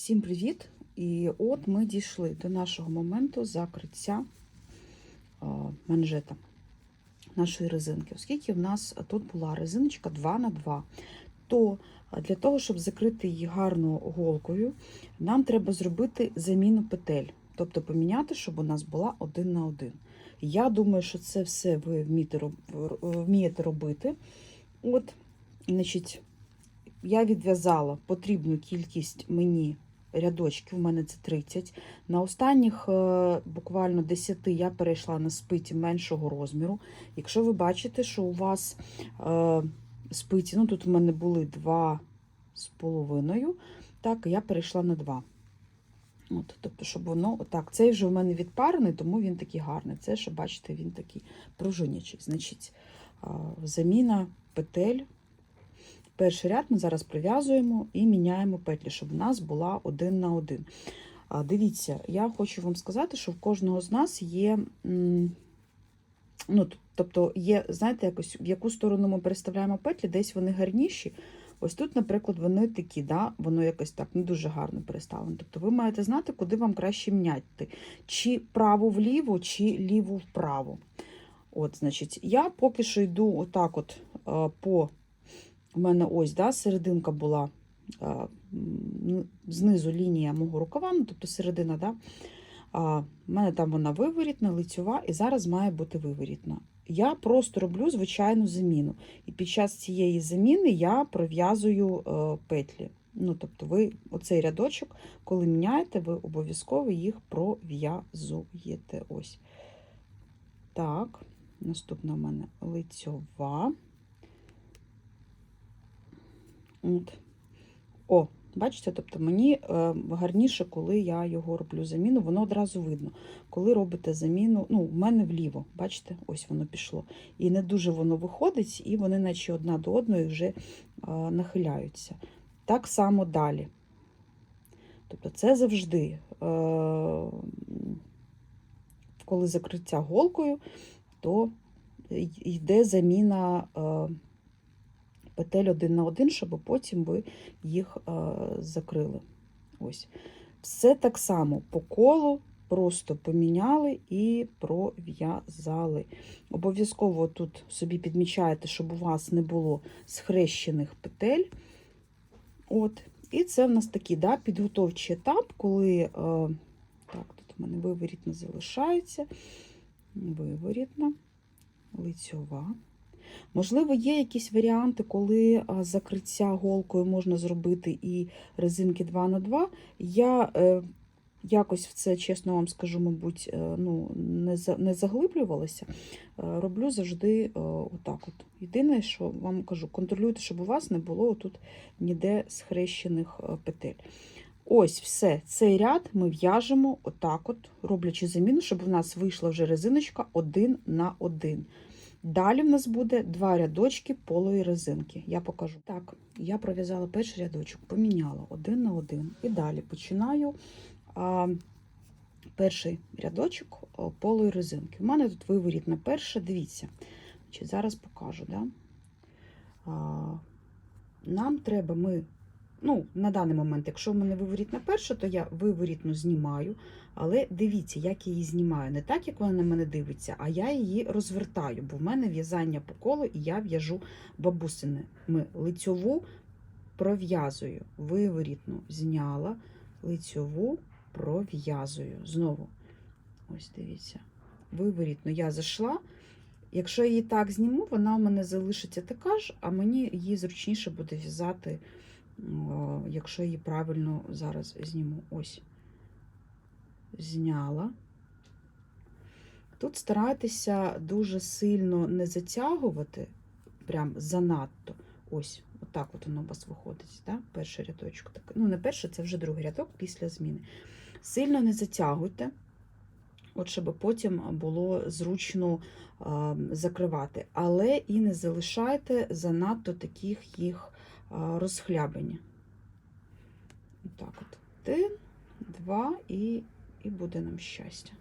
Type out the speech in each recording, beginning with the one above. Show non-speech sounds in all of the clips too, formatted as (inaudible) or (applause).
Всім привіт! І от ми дійшли до нашого моменту закриття манжета нашої резинки. Оскільки в нас тут була резиночка 2 на 2 то для того, щоб закрити її гарно голкою, нам треба зробити заміну петель, тобто поміняти, щоб у нас була один на один. Я думаю, що це все ви вмієте, вмієте робити. От, значить, я відв'язала потрібну кількість мені рядочків, у мене це 30. На останніх е, буквально 10 я перейшла на спиті меншого розміру. Якщо ви бачите, що у вас е, спиті, ну тут у мене були 2 з половиною, так, я перейшла на 2. От, тобто, щоб воно отак. Цей вже у мене відпарений, тому він такий гарний. Це, що бачите, він такий пружинячий. Значить, е, заміна петель Перший ряд ми зараз прив'язуємо і міняємо петлі, щоб у нас була один на один. А, Дивіться, я хочу вам сказати, що в кожного з нас є. Ну, тобто є, знаєте, якось в яку сторону ми переставляємо петлі, десь вони гарніші. Ось тут, наприклад, вони такі, да, воно якось так не дуже гарно переставлено. Тобто ви маєте знати, куди вам краще міняти. Чи право вліво, чи ліво вправо. От, значить, я поки що йду отак от е, по у мене ось да, серединка була а, знизу лінія мого рукава, ну, тобто середина, да, а, в мене там вона виворітна, лицьова, і зараз має бути виворітна. Я просто роблю звичайну заміну. І під час цієї заміни я пров'язую е, петлі. Ну, тобто, ви оцей рядочок, коли міняєте, ви обов'язково їх пров'язуєте. Ось. Так, наступна у мене лицьова. От. О, бачите, тобто мені е, гарніше, коли я його роблю заміну, воно одразу видно. Коли робите заміну, ну, в мене вліво, бачите, ось воно пішло. І не дуже воно виходить, і вони, наче одна до одної, вже е, нахиляються. Так само далі. Тобто, це завжди, е, коли закриття голкою, то йде заміна. Петель один на один, щоб потім ви їх е, закрили. Ось. Все так само по колу, просто поміняли і пров'язали. Обов'язково тут собі підмічаєте, щоб у вас не було схрещених петель. От. І це в нас такий да, підготовчий етап, коли е, так, тут у мене виворітно залишається, виворітна, лицьова. Можливо, є якісь варіанти, коли закриття голкою можна зробити і резинки 2 на 2 Я е, якось в це, чесно вам скажу, мабуть, е, ну, не, за, не заглиблювалася. Е, роблю завжди отак. От. Єдине, що вам кажу, контролюйте, щоб у вас не було тут ніде схрещених петель. Ось все, цей ряд ми в'яжемо отак, от, роблячи заміну, щоб в нас вийшла вже резиночка один на один. Далі в нас буде два рядочки полої резинки. Я покажу. Так, я пров'язала перший рядочок, поміняла один на один. І далі починаю а, перший рядочок полої резинки. У мене тут виворітна перша, дивіться. Значить, зараз покажу. Да? А, нам треба ми. Ну, на даний момент, якщо в мене виворітна перша, то я виворітну знімаю. Але дивіться, як я її знімаю. Не так, як вона на мене дивиться, а я її розвертаю, бо в мене в'язання по колу, і я в'яжу бабусини. Ми лицьову пров'язую, виворітну зняла, лицьову пров'язую. Знову, ось дивіться, виворітну я зайшла. Якщо я її так зніму, вона у мене залишиться така ж, а мені її зручніше буде в'язати, якщо її правильно зараз зніму. Ось зняла. Тут старайтеся дуже сильно не затягувати, прям занадто. Ось, отак от воно у вас виходить. Да? Перший рядочок. Так. Ну, не перший, це вже другий рядок після зміни. Сильно не затягуйте, от щоб потім було зручно а, закривати. Але і не залишайте занадто таких їх а, розхлябання. Отак от. Один, два і і буде нам щастя.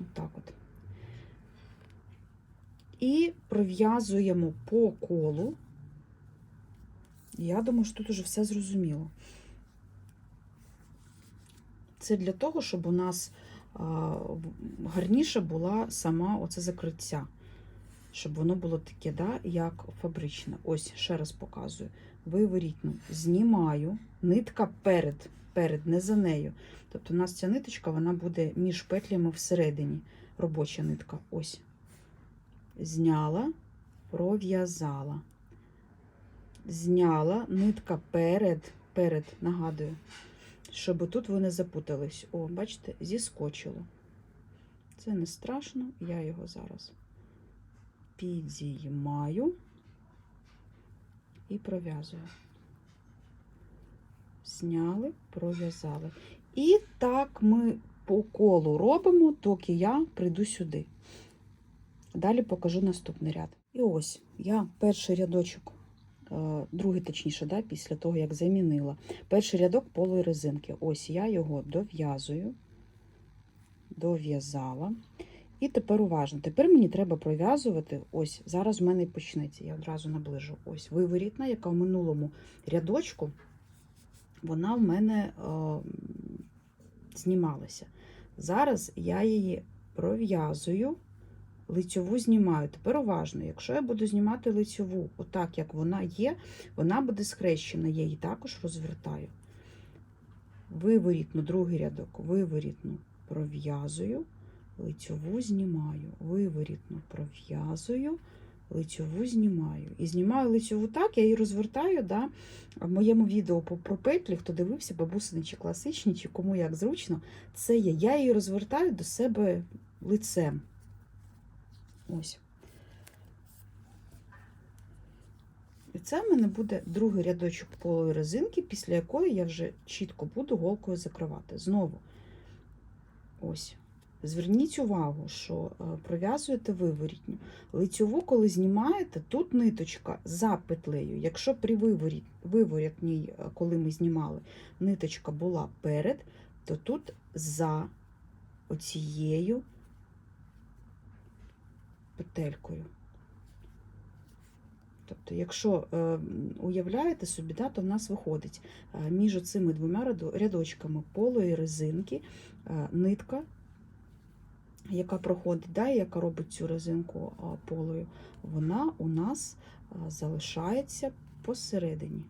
Отак от. І пров'язуємо по колу Я думаю, що тут уже все зрозуміло. Це для того, щоб у нас гарніше була сама оце закриття. Щоб воно було таке, да, як фабричне. Ось, ще раз показую. Виворітну. Знімаю. Нитка перед, перед, не за нею. Тобто у нас ця ниточка вона буде між петлями всередині. Робоча нитка. Ось. Зняла, пров'язала. Зняла, нитка перед, перед, нагадую, щоб тут ви не запутались. О, бачите, зіскочило. Це не страшно, я його зараз підіймаю і пров'язую. Зняли, пров'язали. І так ми по колу робимо, доки я прийду сюди. Далі покажу наступний ряд. І ось я перший рядочок, е, другий точніше, да, після того, як замінила. Перший рядок полої резинки. Ось я його дов'язую, дов'язала. І тепер уважно. Тепер мені треба пров'язувати. Ось зараз в мене почнеться. Я одразу наближу. Ось виворітна, яка в минулому рядочку, вона в мене е, знімалася. Зараз я її пров'язую, лицьову знімаю. Тепер уважно, якщо я буду знімати лицьову, отак як вона є, вона буде схрещена. Я її також розвертаю. Виворітну, другий рядок, виворітну пров'язую лицьову знімаю, виворітну пров'язую, лицьову знімаю. І знімаю лицьову так, я її розвертаю. Да? В моєму відео про петлі, хто дивився, бабусини чи класичні, чи кому як зручно, це є. Я її розвертаю до себе лицем. Ось. І це в мене буде другий рядочок полої резинки, після якої я вже чітко буду голкою закривати. Знову. Ось. Зверніть увагу, що е, пров'язуєте виворітню. Лицьову, коли знімаєте, тут ниточка за петлею. Якщо при виворіт, виворітній, е, коли ми знімали, ниточка була перед, то тут за оцією петелькою. Тобто, якщо е, уявляєте собі, да, то в нас виходить між цими двома рядочками полої резинки нитка яка проходить, да, яка робить цю резинку полою, вона у нас залишається посередині.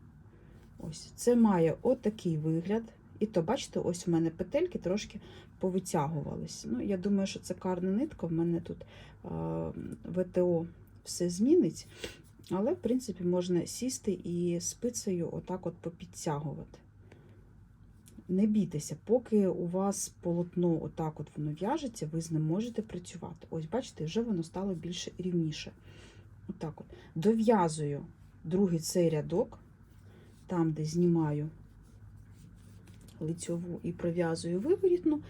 Ось Це має отакий вигляд. І то, бачите, ось у мене петельки трошки повитягувались. Ну, я думаю, що це карна нитка. В мене тут ВТО все змінить. Але, в принципі, можна сісти і спицею отак от попідтягувати. Не бійтеся, поки у вас полотно отак от воно в'яжеться, ви з ним можете працювати. Ось, бачите, вже воно стало більше рівніше. Отак от. Дов'язую другий цей рядок, там, де знімаю лицьову і пров'язую виворітну.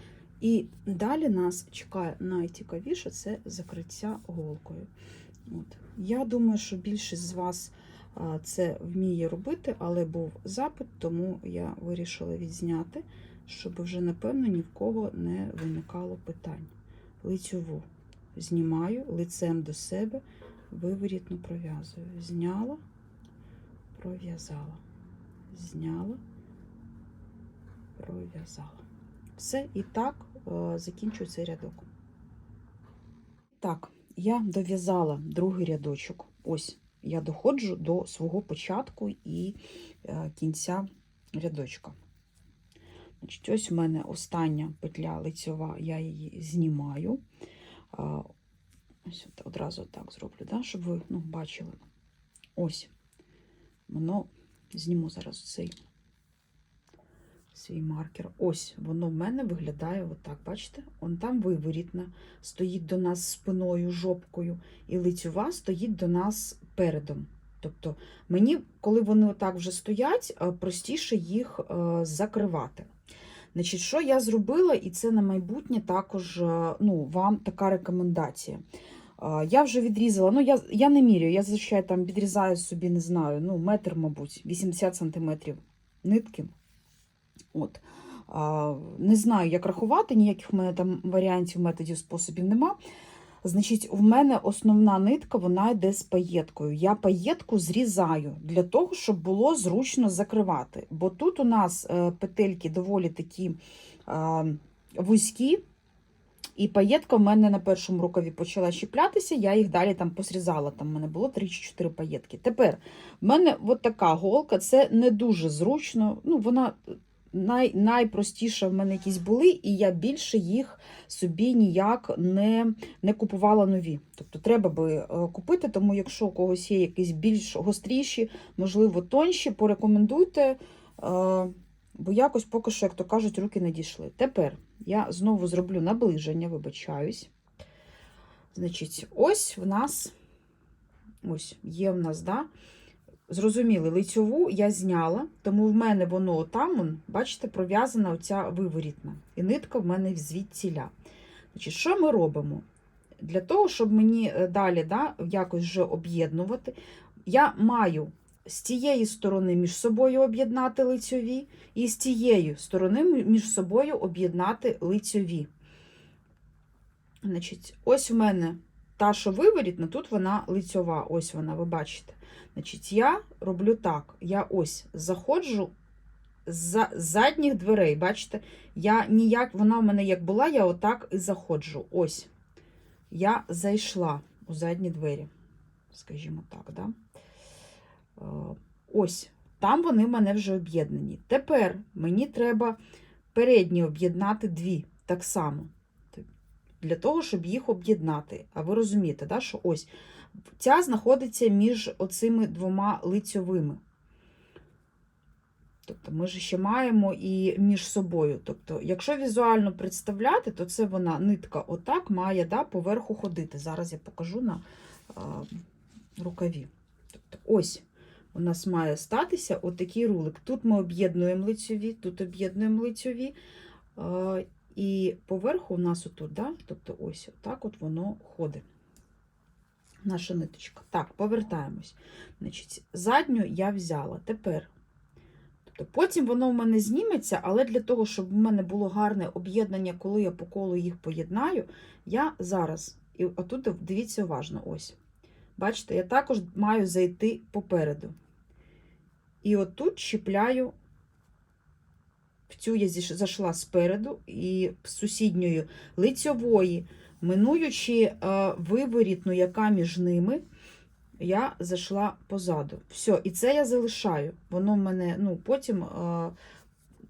І далі нас чекає найцікавіше це закриття голкою. От. Я думаю, що більшість з вас це вміє робити, але був запит, тому я вирішила відзняти, щоб вже, напевно, ні в кого не виникало питань. Лицьову знімаю лицем до себе, виворітно пров'язую. Зняла, пров'язала, зняла, пров'язала. Все, і так е, закінчую цей рядок. Так, я дов'язала другий рядочок. Ось я доходжу до свого початку і е, кінця рядочка. Значить, ось у мене остання петля лицьова, я її знімаю. Ось одразу так зроблю, да, щоб ви ну, бачили. Ось. Воно зніму зараз цей свій маркер. Ось воно в мене виглядає отак. Бачите? Он там виворітна, стоїть до нас спиною, жопкою, і лицьова стоїть до нас передом. Тобто мені, коли вони отак вже стоять, е, простіше їх е, закривати. Значить, що я зробила, і це на майбутнє також е, ну, вам така рекомендація. Я вже відрізала, ну я, я не міряю, я зазвичай там відрізаю собі, не знаю, ну, метр, мабуть, 80 сантиметрів нитки. От. Не знаю, як рахувати, ніяких в мене там варіантів, методів, способів нема. Значить, в мене основна нитка, вона йде з паєткою. Я паєтку зрізаю для того, щоб було зручно закривати. Бо тут у нас е, петельки доволі такі вузькі, і паєтка в мене на першому рукаві почала щіплятися, я їх далі там посрізала. Там в мене було 3 чи 4 паєтки. Тепер в мене от така голка, це не дуже зручно. Ну, вона най, найпростіша в мене якісь були, і я більше їх собі ніяк не, не купувала нові. Тобто треба би е, купити, тому якщо у когось є якісь більш гостріші, можливо, тонші, порекомендуйте. е, Бо якось поки що, як то кажуть, руки не дійшли. Тепер я знову зроблю наближення, вибачаюсь. Значить, ось в нас ось є в нас, да, зрозуміли, лицьову я зняла, тому в мене воно там, бачите, пров'язана оця виворітна. І нитка в мене звідціля. Значить, що ми робимо? Для того, щоб мені е, далі да, якось вже об'єднувати, я маю з тієї сторони між собою об'єднати лицьові, і з тієї сторони між собою об'єднати лицьові. Значить, ось у мене та, що виворітна, тут вона лицьова, ось вона, ви бачите. Значить, я роблю так: я ось заходжу з задніх дверей, бачите, я ніяк, вона в мене як була, я отак і заходжу. Ось. Я зайшла у задні двері, скажімо так, да? Е, Ось, там вони в мене вже об'єднані. Тепер мені треба передні об'єднати дві так само. Для того, щоб їх об'єднати. А ви розумієте, да, що ось ця знаходиться між оцими двома лицьовими. Тобто ми ж ще маємо і між собою. Тобто, якщо візуально представляти, то це вона нитка отак має да, поверху ходити. Зараз я покажу на а, рукаві. Тобто, ось у нас має статися отакий рулик. Тут ми об'єднуємо лицьові, тут об'єднуємо лицьові. І поверху у нас отут, да, тобто ось отак от воно ходить. Наша ниточка. Так, повертаємось. Значить, задню я взяла. Тепер. Тобто Потім воно в мене зніметься, але для того, щоб в мене було гарне об'єднання, коли я по колу їх поєднаю, я зараз, і отут дивіться уважно, ось. Бачите, я також маю зайти попереду. І отут чіпляю, в цю я зайшла спереду, і з сусідньої лицьової, минуючи е, виворітну, яка між ними, я зайшла позаду. Все, і це я залишаю. Воно в мене, ну, потім, а,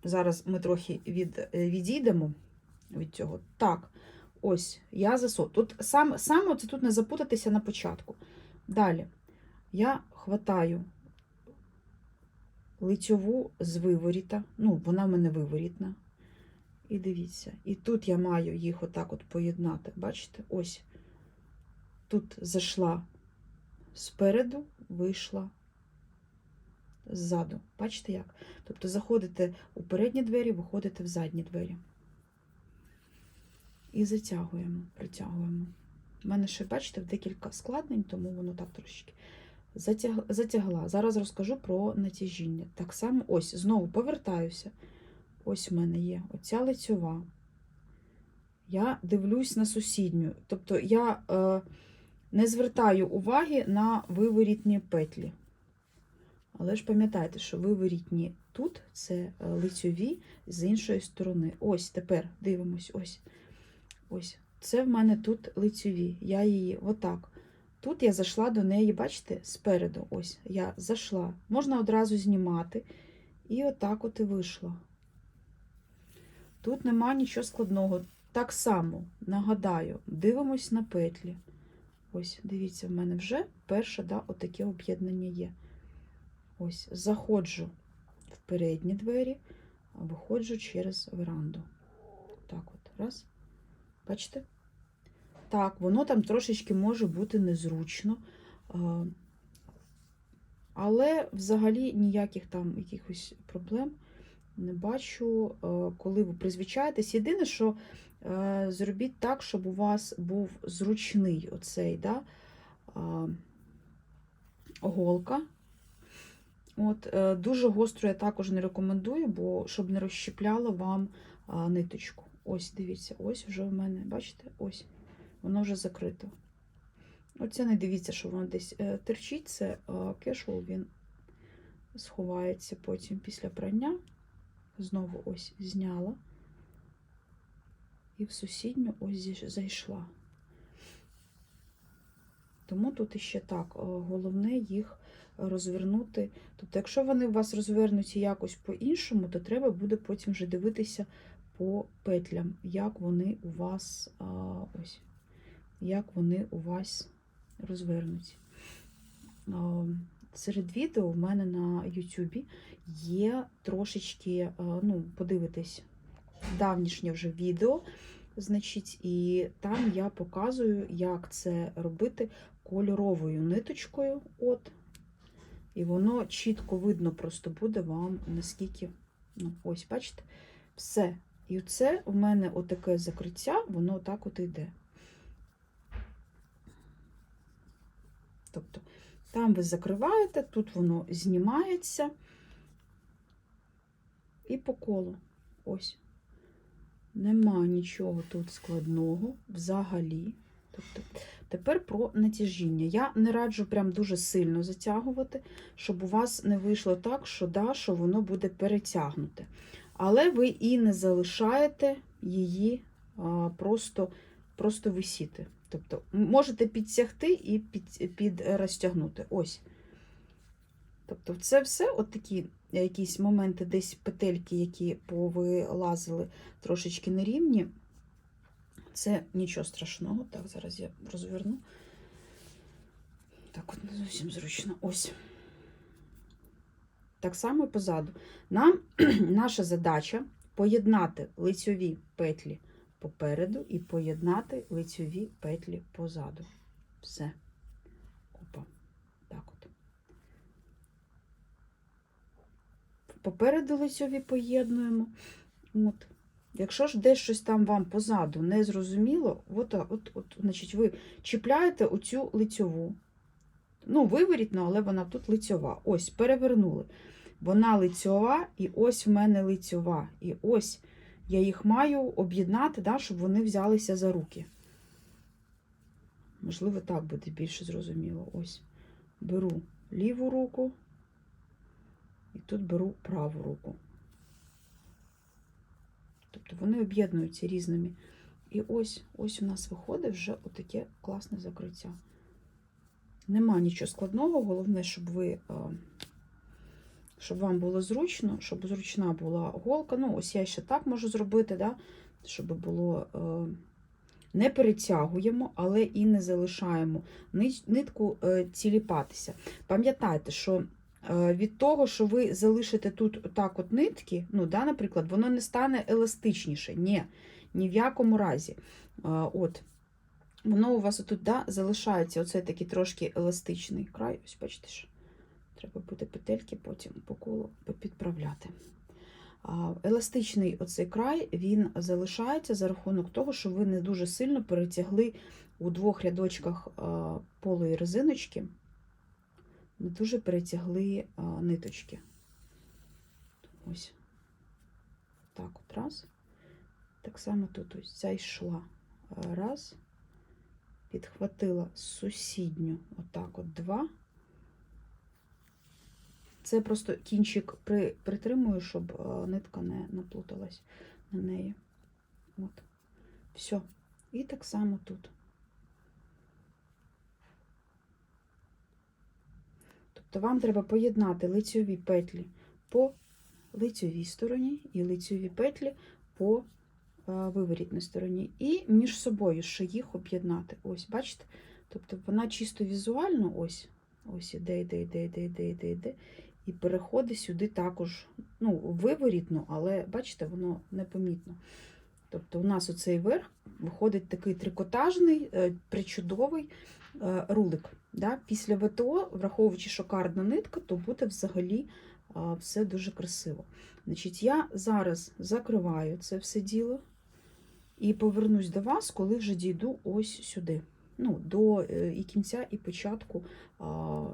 зараз ми трохи від, відійдемо від цього. Так, ось, я засо. Тут сам, саме це тут не запутатися на початку. Далі я хватаю лицьову з виворіта, ну, вона в мене виворітна. І дивіться, і тут я маю їх отак от поєднати. Бачите? Ось тут зайшла спереду вийшла ззаду. Бачите як? Тобто заходите у передні двері, виходите в задні двері. І затягуємо, притягуємо. У мене ще, бачите, декілька складнень, тому воно так трошечки. Затягла. Зараз розкажу про натяжіння. Так само, ось, знову повертаюся. Ось в мене є оця лицьова. Я дивлюсь на сусідню. Тобто я. Е... Не звертаю уваги на виворітні петлі. Але ж пам'ятайте, що виворітні тут це лицьові з іншої сторони. Ось тепер дивимось, ось. Ось. Це в мене тут лицьові. Я її отак. Тут я зайшла до неї, бачите, спереду. Ось я зайшла. Можна одразу знімати. І отак от і вийшла. Тут нема нічого складного. Так само, нагадаю, дивимось на петлі. Ось, дивіться, в мене вже перше да, отаке об'єднання є. Ось, заходжу в передні двері, а виходжу через веранду. Так от, раз. Бачите? Так, воно там трошечки може бути незручно. Але взагалі ніяких там якихось проблем не бачу, коли ви призвичаєтесь. Єдине, що Е, зробіть так, щоб у вас був зручний оцей да, голка. От, е, Дуже гостро я також не рекомендую, бо щоб не розщепляло вам ниточку. Ось, дивіться, ось вже в мене, бачите, ось воно вже закрито. Оце не дивіться, що воно десь е, терчить, це е, кешул, він сховається потім після прання. Знову ось зняла. І в сусідню ось зайшла. Тому тут іще так, е, головне їх розвернути. Тобто, якщо вони у вас розвернуті якось по-іншому, то треба буде потім вже дивитися по петлям, як вони у вас ось, як вони у вас розвернуті. Серед відео в мене на Ютубі є трошечки, ну, подивитись, давнішнє вже відео, значить, і там я показую, як це робити кольоровою ниточкою. От, і воно чітко видно просто буде вам, наскільки, ну, ось, бачите, все. І це у мене отаке закриття, воно отак от йде. Тобто, там ви закриваєте, тут воно знімається і по колу. Ось. Нема нічого тут складного взагалі. Тобто, тепер про натяжіння. Я не раджу прям дуже сильно затягувати, щоб у вас не вийшло так, що да, що воно буде перетягнуте. Але ви і не залишаєте її а, просто, просто висіти. Тобто можете підтягти і під, під розтягнути. Ось. Тобто, це все от такі якісь моменти, десь петельки, які повилазили трошечки нерівні. Це нічого страшного. Так, зараз я розверну. Так, от не зовсім зручно. Ось. Так само позаду. Нам (clears throat) наша задача поєднати лицьові петлі попереду і поєднати лицьові петлі позаду. Все. Опа. Так от. Попереду лицьові поєднуємо. От. Якщо ж десь щось там вам позаду не зрозуміло, от, от, от, значить, ви чіпляєте оцю лицьову. Ну, виворітно, але вона тут лицьова. Ось, перевернули. Вона лицьова, і ось в мене лицьова. І ось я їх маю об'єднати, да, щоб вони взялися за руки. Можливо, так буде більше зрозуміло. Ось. Беру ліву руку, і тут беру праву руку. Тобто вони об'єднуються різними. І ось ось у нас виходить вже отаке класне закриття. Нема нічого складного, головне, щоб ви, е, щоб вам було зручно, щоб зручна була голка. Ну, ось я ще так можу зробити, да? щоб було е, не перетягуємо, але і не залишаємо нитку е, ціліпатися. Пам'ятайте, що е, від того, що ви залишите тут так от нитки, ну, да, наприклад, воно не стане еластичніше. Ні, ні в якому разі. От, воно у вас тут да, залишається оцей такий трошки еластичний край. Ось бачите, що треба буде петельки потім по колу підправляти. Еластичний оцей край він залишається за рахунок того, що ви не дуже сильно перетягли у двох рядочках полої резиночки, не дуже перетягли ниточки. Ось. Так, от раз. Так само тут ось ця йшла. Раз. Підхватила сусідню, отак от два. Це просто кінчик при, притримую, щоб е, нитка не наплуталась на неї. От. Все. І так само тут. Тобто вам треба поєднати лицьові петлі по лицьовій стороні і лицьові петлі по е, виворітній стороні. І між собою ще їх об'єднати. Ось, бачите? Тобто вона чисто візуально ось, ось іде, іде, іде, іде, іде, іде, іде. І переходить сюди також, ну, виворітно, але бачите, воно непомітно. Тобто у нас оцей верх виходить такий трикотажний, е, причудовий е, рулик. Да? Після ВТО, враховуючи шокардна нитка, то буде взагалі все дуже красиво. Значить, я зараз закриваю це все діло і повернусь до вас, коли вже дійду ось сюди. Ну, до е, і кінця, і початку а,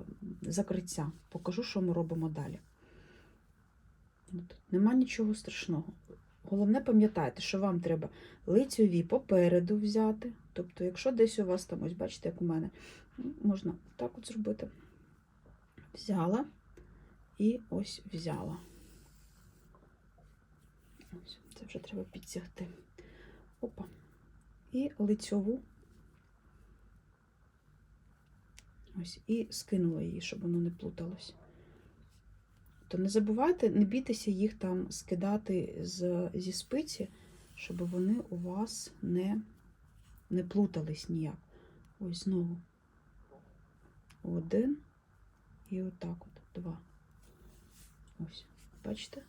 закриття. Покажу, що ми робимо далі. От. Нема нічого страшного. Головне пам'ятайте, що вам треба лицьові попереду взяти. Тобто, якщо десь у вас там, ось бачите, як у мене, можна так от зробити. Взяла і ось взяла. Ось, це вже треба підтягти. Опа. І лицьову. Ось, і скинула її, щоб воно не плуталось. То не забувайте, не бійтеся їх там скидати з, зі спиці, щоб вони у вас не, не плутались ніяк. Ось знову. Один і отак от два. Ось, бачите?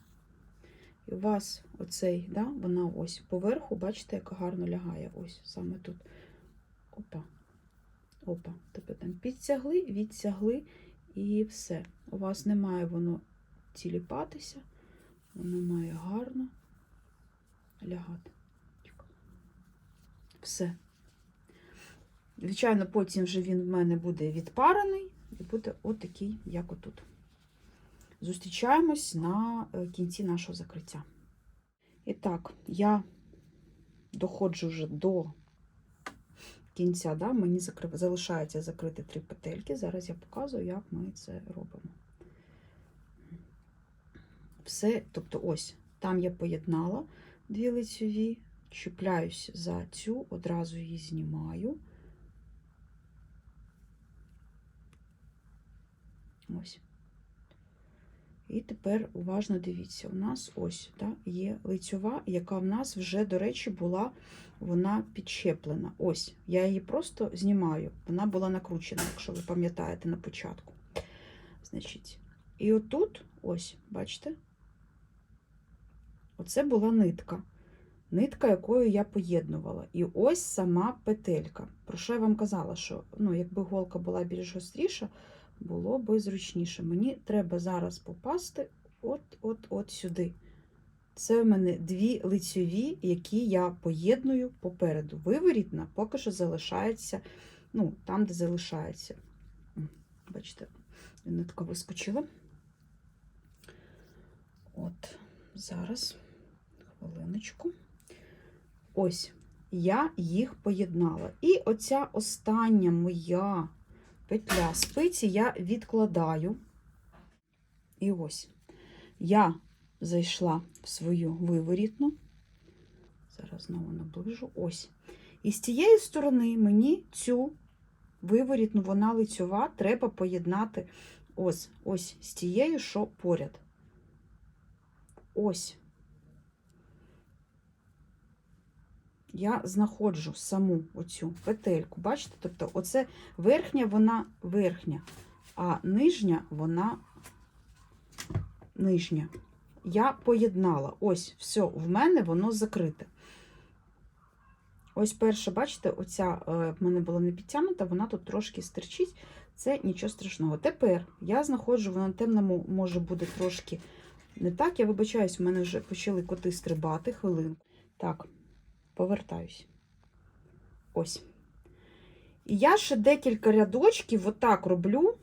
І у вас оцей, да, вона ось поверху, бачите, яка гарно лягає. Ось саме тут. Опа. Опа. Тобто там підтягли, відтягли і все. У вас не має воно тіліпатися, воно має гарно лягати. Все. Звичайно, потім вже він в мене буде відпарений і буде отакий, як отут. Зустрічаємось на е, кінці нашого закриття. І так, я доходжу вже до кінця, да? мені закрив... залишається закрити три петельки. Зараз я показую, як ми це робимо. Все, тобто, ось, там я поєднала дві лицьові, чіпляюсь за цю, одразу її знімаю. Ось. І тепер уважно дивіться, у нас ось да, є лицьова, яка в нас вже, до речі, була вона підщеплена. Ось, я її просто знімаю. Вона була накручена, якщо ви пам'ятаєте на початку. Значить, І отут, ось, бачите, оце була нитка. Нитка, якою я поєднувала. І ось сама петелька. Про що я вам казала, що ну, якби голка була більш гостріша, було би зручніше. Мені треба зараз попасти от-от-от сюди. Це в мене дві лицьові, які я поєдную попереду. Виворітна поки що залишається, ну, там, де залишається. Бачите, нитка вискочила. От, зараз, хвилиночку. Ось, я їх поєднала. І оця остання моя петля спиці я відкладаю. І ось я зайшла в свою виворітну. Зараз знову наближу. Ось. І з цієї сторони мені цю виворітну, вона лицьова, треба поєднати ось ось з тією, що поряд. Ось. Я знаходжу саму оцю петельку. Бачите? Тобто, оце верхня, вона верхня, а нижня, вона нижня. Я поєднала. Ось, все, в мене воно закрите. Ось перша, бачите, оця е, в мене була не підтягнута, вона тут трошки стерчить. Це нічого страшного. Тепер я знаходжу, вона на темному може буде трошки не так. Я вибачаюсь, в мене вже почали коти стрибати хвилинку. Так, повертаюсь. Ось. І я ще декілька рядочків отак роблю.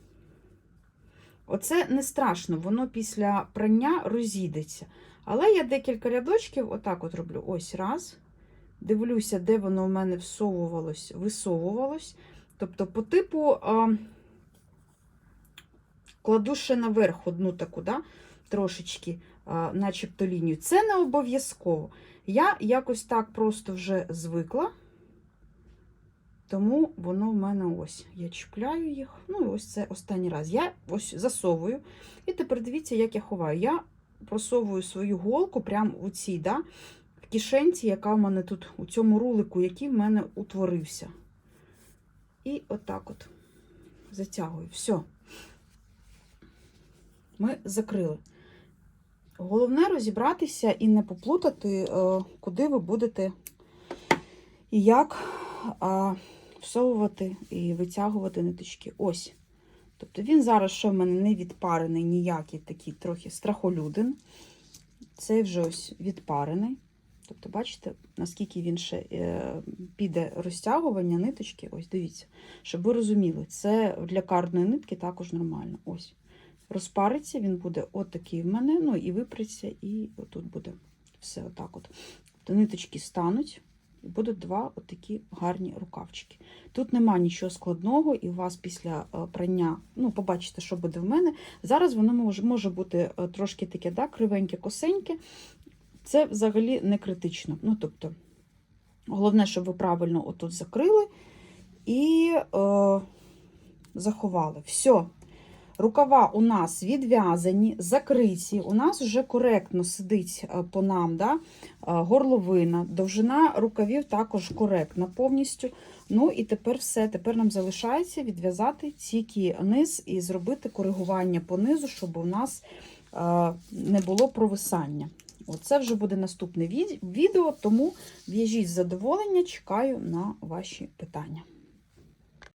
Оце не страшно, воно після прання розійдеться. Але я декілька рядочків отак от роблю. Ось раз. Дивлюся, де воно в мене всовувалось, висовувалось. Тобто, по типу а, кладу ще наверх одну таку, да, трошечки, а, начебто лінію. Це не обов'язково. Я якось так просто вже звикла. Тому воно в мене ось. Я чіпляю їх. Ну, і ось це останній раз. Я ось засовую. І тепер дивіться, як я ховаю. Я просовую свою голку прямо у цій, да, в кишенці, яка в мене тут, у цьому рулику, який в мене утворився. І отак от затягую. Все. Ми закрили. Головне розібратися і не поплутати, е, куди ви будете і як всовувати і витягувати ниточки. Ось. Тобто він зараз ще в мене не відпарений, ніякий такий трохи страхолюдин. Цей вже ось відпарений. Тобто, бачите, наскільки він ще е, піде розтягування ниточки. Ось, дивіться, щоб ви розуміли, це для кардної нитки також нормально. Ось. Розпариться, він буде отакий в мене, ну і випреться, і отут буде Все отак от. То ниточки стануть, і будуть два отакі гарні рукавчики. Тут нема нічого складного, і у вас після е, прання, ну, побачите, що буде в мене. Зараз воно може, може бути е, трошки таке, да, кривеньке, косеньке. Це взагалі не критично. Ну, тобто, головне, щоб ви правильно отут закрили і е, заховали. Все. Рукава у нас відв'язані, закриті. У нас вже коректно сидить е, по нам да? е, горловина, довжина рукавів також коректна повністю. Ну і тепер все. Тепер нам залишається відв'язати тільки низ і зробити коригування по низу, щоб у нас е, не було провисання. Оце вже буде наступне відео, тому в'яжіть задоволення, чекаю на ваші питання.